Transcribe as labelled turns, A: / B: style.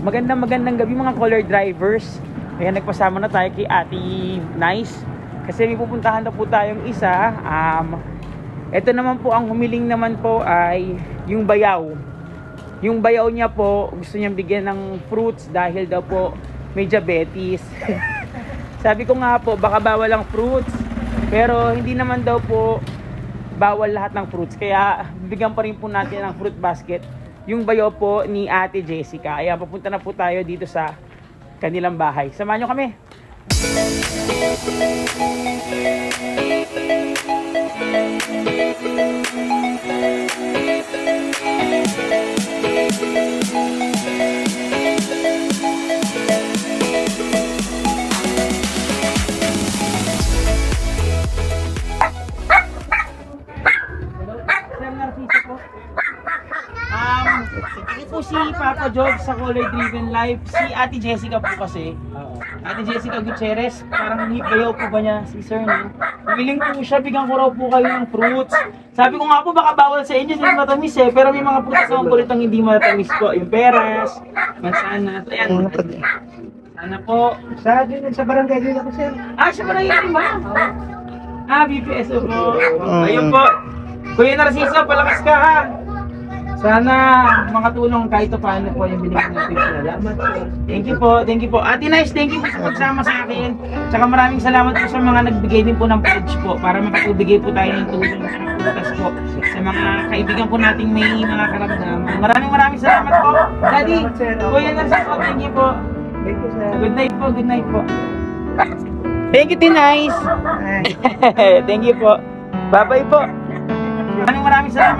A: Magandang magandang gabi mga color drivers. Ayan, nagpasama na tayo kay Ate Nice. Kasi may pupuntahan na po tayong isa. Um, ito naman po, ang humiling naman po ay yung bayaw. Yung bayaw niya po, gusto niyang bigyan ng fruits dahil daw po may diabetes. Sabi ko nga po, baka bawal ang fruits. Pero hindi naman daw po bawal lahat ng fruits. Kaya bigyan pa rin po natin ng fruit basket yung bayo po ni Ate Jessica. Ayan, papunta na po tayo dito sa kanilang bahay. Samahan nyo kami. Ito po si Papa Jog sa Color Driven Life. Si Ate Jessica po kasi. Ate Jessica Gutierrez, parang bayaw po ba niya si Sir no? Willing po siya, bigyan ko raw po kayo ng fruits. Sabi ko nga po baka bawal sa inyo, hindi matamis eh. Pero may mga prutas naman po ritong hindi matamis po. Yung peras, mansanas, ayan. Sana po.
B: Sa din sa barangay din ako sir.
A: Ah, siya pala yun ba? Ah, BPSO po. Ayun po. Kuya Narciso, palakas ka ha. Sana makatulong kahit paano po yung binigyan natin. Salamat po. Thank you po, thank you po. Ate Nice, thank you po sa pagsama sa akin. Tsaka maraming salamat po sa mga nagbigay din po ng pledge po para makatubigay po tayo ng tulong sa putas po sa mga kaibigan po nating may mga karamdaman. Maraming maraming salamat po. Daddy. Kuya Narciso, thank you po.
B: Thank you sir.
A: Good night po, good night po. Thank you, Tinay.
B: Ay.
A: Thank you po. Bye-bye po. Maraming maraming salamat po.